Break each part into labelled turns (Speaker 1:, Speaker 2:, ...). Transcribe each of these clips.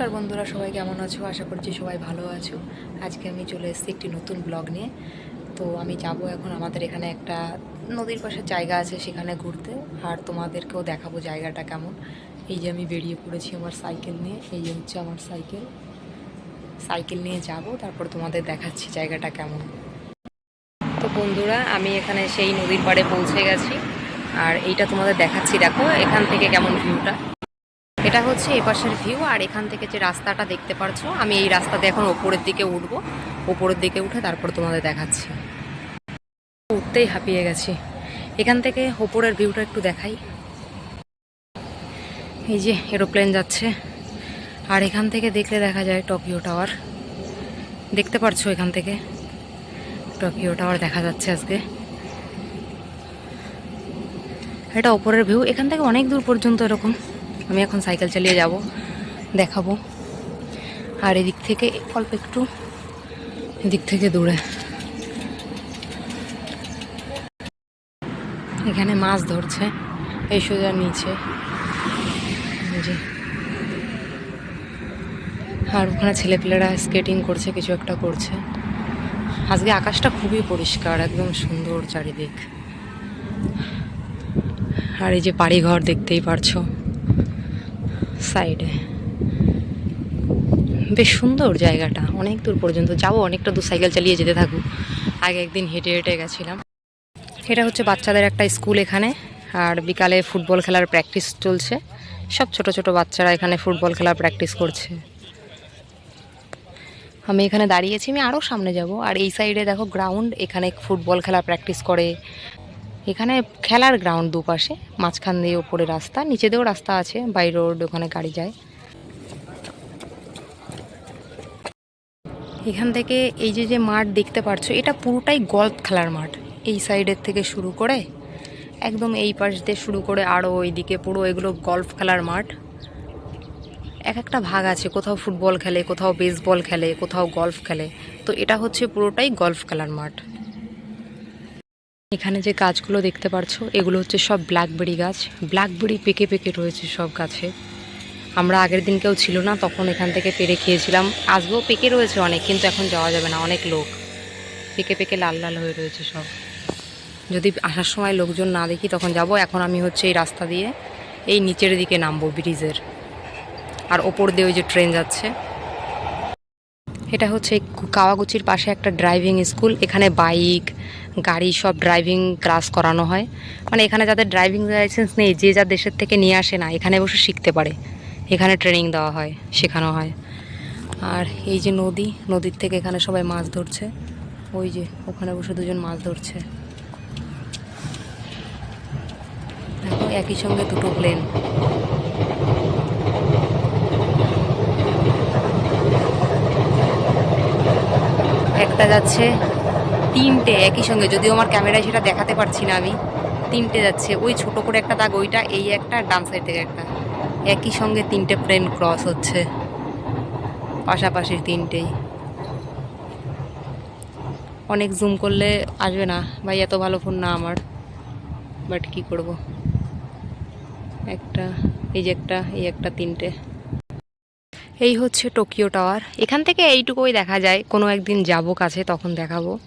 Speaker 1: নমস্কার বন্ধুরা, সবাই কেমন আছো? আশা করছি সবাই ভালো আছো। আজকে আমি চলে এসেছি একটি নতুন ব্লগ নিয়ে। তো আমি যাব এখন আমাদের এখানে একটা নদীর পাশে জায়গা আছে সেখানে ঘুরতে। আর তোমাদেরকেও দেখাবো জায়গাটা কেমন। এই যে আমি বেরিয়ে পড়েছি আমার সাইকেল নিয়ে। এই যে হচ্ছে আমার সাইকেল। সাইকেল নিয়ে যাব, তারপর তোমাদের দেখাচ্ছি জায়গাটা কেমন। তো বন্ধুরা, আমি এখানে সেই নদীর পাড়ে পৌঁছে গেছি। আর এইটা তোমাদের দেখাচ্ছি, দেখো, এখান থেকে কেমন ভিউটা এটা হচ্ছে এপাশের ভিউ আর এখান থেকে যে রাস্তাটা দেখতে পারছ, আমি এই রাস্তাতে এখন ওপরের দিকে উঠবো। ওপরের দিকে উঠে তারপর তোমাদের দেখাচ্ছি। উঠতেই হাঁপিয়ে গেছি। এখান থেকে ওপরের ভিউটা একটু দেখাই। এই যে এরোপ্লেন যাচ্ছে। আর এখান থেকে দেখলে দেখা যায় টোকিও টাওয়ার দেখতে পারছ এখান থেকে? টোকিও টাওয়ার দেখা যাচ্ছে আজকে। এটা ওপরের ভিউ এখান থেকে অনেক দূর পর্যন্ত এরকম। আমি এখন সাইকেল চালিয়ে যাব, দেখাবো। আর এদিক থেকে অল্প একটু এদিক থেকে দূরে। এখানে মাছ ধরছে, এই সোজা নিচে। যে। আর ওখানে ছেলেপিলেরা স্কেটিং করছে, কিছু একটা করছে। আজকে আকাশটা খুবই পরিষ্কার, একদম সুন্দর চারিদিক। আর এই যে বাড়িঘর দেখতেই পারছ। সাইডে বেশ সুন্দর জায়গাটা, অনেক দূর পর্যন্ত। যাব অনেকটা দূর সাইকেল চালিয়ে যেতে থাকুক। আগে একদিন হেঁটে হেঁটে গেছিলাম। এটা হচ্ছে বাচ্চাদের একটা স্কুল এখানে, আর বিকালে ফুটবল খেলার প্র্যাকটিস চলছে। সব ছোট ছোট বাচ্চারা এখানে ফুটবল খেলার প্র্যাকটিস করছে। আমি এখানে দাঁড়িয়েছি, আমি আরও সামনে যাব। আর এই সাইডে দেখো গ্রাউন্ড এখানে ফুটবল খেলা প্র্যাকটিস করে। এখানে খেলার গ্রাউন্ড দুপাশে, মাঝখান দিয়ে ওপরে রাস্তা নিচে দিয়েও রাস্তা আছে বাই রোড ওখানে গাড়ি যায়। এখান থেকে এই যে যে মাঠ দেখতে পারছ, এটা পুরোটাই গল্ফ খেলার মাঠ। এই সাইডের থেকে শুরু করে, একদম এই পাশ দিয়ে শুরু করে আরও ওইদিকে পুরো এগুলো গল্ফ খেলার মাঠ। এক একটা ভাগ আছে, কোথাও ফুটবল খেলে, কোথাও বেসবল খেলে, কোথাও গল্ফ খেলে। তো এটা হচ্ছে পুরোটাই গল্ফ খেলার মাঠ। এখানে যে গাছগুলো দেখতে পারছ, এগুলো হচ্ছে সব ব্ল্যাকবেরি গাছ। ব্ল্যাকবেরি পেকে পেকে রয়েছে সব গাছে। আমরা আগের দিন কেউ ছিল না, তখন এখান থেকে পেরে খেয়েছিলাম। আসবেও পেকে রয়েছে অনেক, কিন্তু এখন যাওয়া যাবে না, অনেক লোক। পেকে পেকে লাল লাল হয়ে রয়েছে সব। যদি আসার সময় লোকজন না দেখি, তখন যাব। এখন আমি হচ্ছে এই রাস্তা দিয়ে এই নিচের দিকে নামবো ব্রিজের। আর ওপর দিয়ে ওই যে ট্রেন যাচ্ছে। এটা হচ্ছে কাওয়াগুচির পাশে একটা ড্রাইভিং স্কুল এখানে বাইক গাড়ি সব ড্রাইভিং ক্লাস করানো হয়। মানে এখানে যাদের ড্রাইভিং লাইসেন্স নেই, যে যা দেশের থেকে নিয়ে আসে না, এখানে বসে শিখতে পারে। এখানে ট্রেনিং দেওয়া হয়, শেখানো হয়। আর এই যে নদী, নদীর থেকে এখানে সবাই মাছ ধরছে। ওই যে, ওখানে বসে দুজন মাছ ধরছে। একই সঙ্গে দুটো প্লেন একটা যাচ্ছে তিনটে, একই সঙ্গে। যদিও আমার ক্যামেরায় সেটা দেখাতে পারছি না আমি। তিনটে যাচ্ছে। ওই ছোট করে একটা দাগ, ওইটা, এই একটা ডান সাইড থেকে একটা। একই সঙ্গে তিনটে প্লেন ক্রস হচ্ছে। পাশাপাশি তিনটেই। অনেক জুম করলে আসবে না। ভাই, এত ভালো ফোন না আমার। বাট কি করব? একটা, এই যে একটা, এই একটা, তিনটে। এই হচ্ছে টোকিও টাওয়ার এখান থেকে এইটুকুই দেখা যায়। কোনো একদিন যাব কাছে, তখন দেখাবো।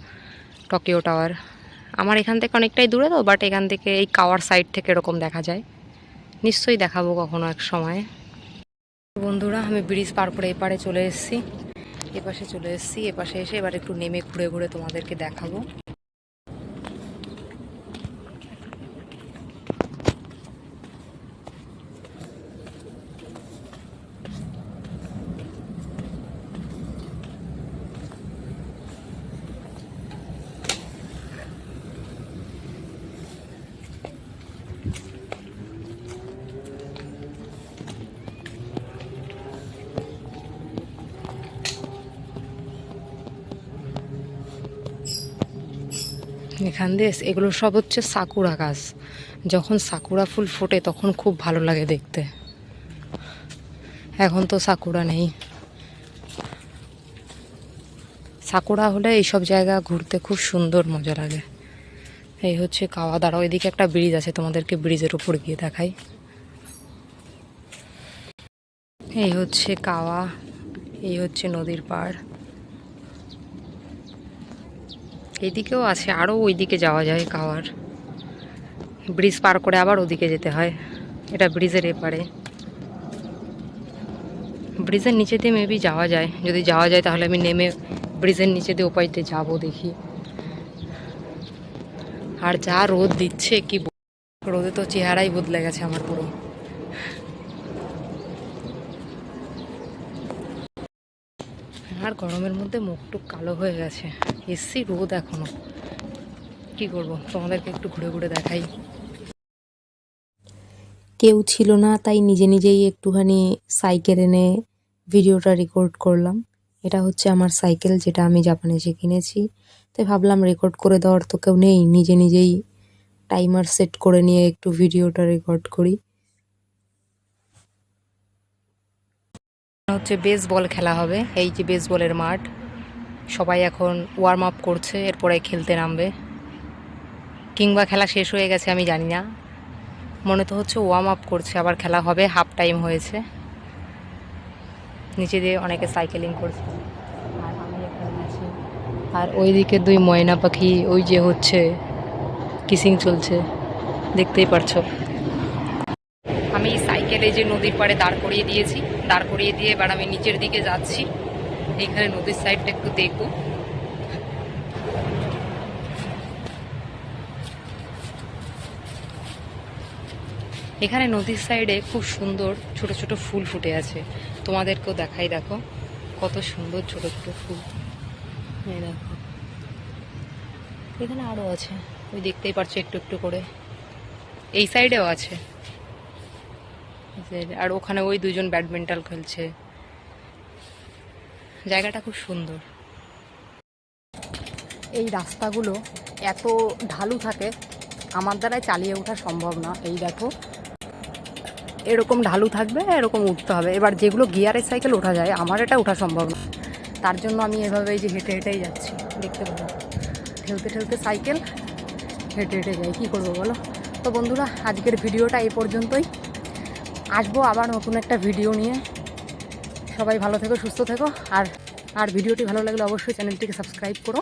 Speaker 1: টোকিও টাওয়ার আমার এখান থেকে অনেকটাই দূরে তো বাট এখান থেকে এই কাওয়ার সাইড থেকে এরকম দেখা যায়। নিশ্চয়ই দেখাবো কখনো এক সময়। বন্ধুরা, আমি ব্রিজ পার করে এপারে চলে এসেছি। এপাশে চলে এসেছি, এপাশে এসে এবার একটু নেমে ঘুরে ঘুরে তোমাদেরকে দেখাবো। এখান দিয়ে এগুলো সব হচ্ছে সাকুরা গাছ। যখন সাকুরা ফুল ফোটে, তখন খুব ভালো লাগে দেখতে। এখন তো সাকুরা নেই। সাকুরা হলে এইসব জায়গা ঘুরতে খুব সুন্দর মজা লাগে। এই হচ্ছে কাওয়া। দাঁড়া ওইদিকে একটা ব্রিজ আছে, তোমাদেরকে ব্রিজের উপর গিয়ে দেখাই। এই হচ্ছে কাওয়া, এই হচ্ছে নদীর পাড়। এদিকেও আছে আরও ওইদিকে যাওয়া যায় কাওয়ার ব্রিজ পার করে আবার ওদিকে যেতে হয়। এটা ব্রিজের এপারে। ব্রিজের নিচে দিয়ে মেবি যাওয়া যায়। যদি যাওয়া যায় তাহলে আমি নেমে ব্রিজের নিচে দিয়ে ওপাই দিয়ে যাব দেখি। আর যা রোদ দিচ্ছে, কি রোদে তো চেহারাই বদলে গেছে আমার পুরো। আর গরমের মধ্যে মুখ টুক কালো হয়ে গেছে। এসছি রোদ এখনও। কি করব? তোমাদেরকে একটু ঘুরে ঘুরে দেখাই।
Speaker 2: কেউ ছিল না, তাই নিজে নিজেই একটুখানি সাইকেল এনে ভিডিওটা রেকর্ড করলাম। এটা হচ্ছে আমার সাইকেল যেটা আমি জাপানে এসে কিনেছি। তাই ভাবলাম রেকর্ড করে দেওয়ার তো কেউ নেই। নিজে নিজেই টাইমার সেট করে নিয়ে একটু ভিডিওটা রেকর্ড করি।
Speaker 1: হচ্ছে বেসবল খেলা হবে। এই যে বেসবলের মাঠ। সবাই এখন ওয়ার্ম আপ করছে, এরপরে খেলতে নামবে। কিংবা খেলা শেষ হয়ে গেছে, আমি জানি না। মনে তো হচ্ছে ওয়ার্ম আপ করছে, আবার খেলা হবে হাফ টাইম হয়েছে। নিচে দিয়ে অনেকে সাইকেলিং করছে। আর আমি এখানে আছি। আর ওইদিকে দুই ময়না পাখি, ওই যে হচ্ছে কিসিং চলছে। দেখতেই পারছ। আমি সাইকেলে যে নদীর পাড়ে দাঁড় করিয়ে দিয়েছি। দাঁড় করিয়ে দিয়ে এবার আমি নিচের দিকে যাচ্ছি। এখানে নদীর সাইডটা একটু দেখব। এখানে নদীর সাইডে খুব সুন্দর ছোট ছোট ফুল ফুটে আছে। তোমাদেরকেও দেখাই দেখো, কত সুন্দর ছোট ছোট ফুল। এখানে আরও আছে, ওই দেখতেই পারছ একটু একটু করে। এই সাইডেও আছে। আর ওখানে ওই দুজন ব্যাডমিন্টন খেলছে। জায়গাটা খুব সুন্দর। এই রাস্তাগুলো এত ঢালু থাকে, আমার দ্বারাই চালিয়ে ওঠা সম্ভব না, এই দেখো। এরকম ঢালু থাকবে, এরকম উঠতে হবে। এবার যেগুলো গিয়ারের সাইকেল ওঠা যায়, আমার এটা ওঠা সম্ভব না। তার জন্য আমি এভাবে এই যে হেঁটে হেঁটেই যাচ্ছি, দেখতে পাবো। ঠেলতে ঠেলতে সাইকেল, হেঁটে হেঁটে যাই, কী করব বলো? তো বন্ধুরা, আজকের ভিডিওটা এই পর্যন্তই। আসব আবার নতুন একটা ভিডিও নিয়ে। সবাই ভালো থেকো, সুস্থ থেকো, আর আর ভিডিওটি ভালো লাগলে অবশ্যই চ্যানেলটিকে সাবস্ক্রাইব করো।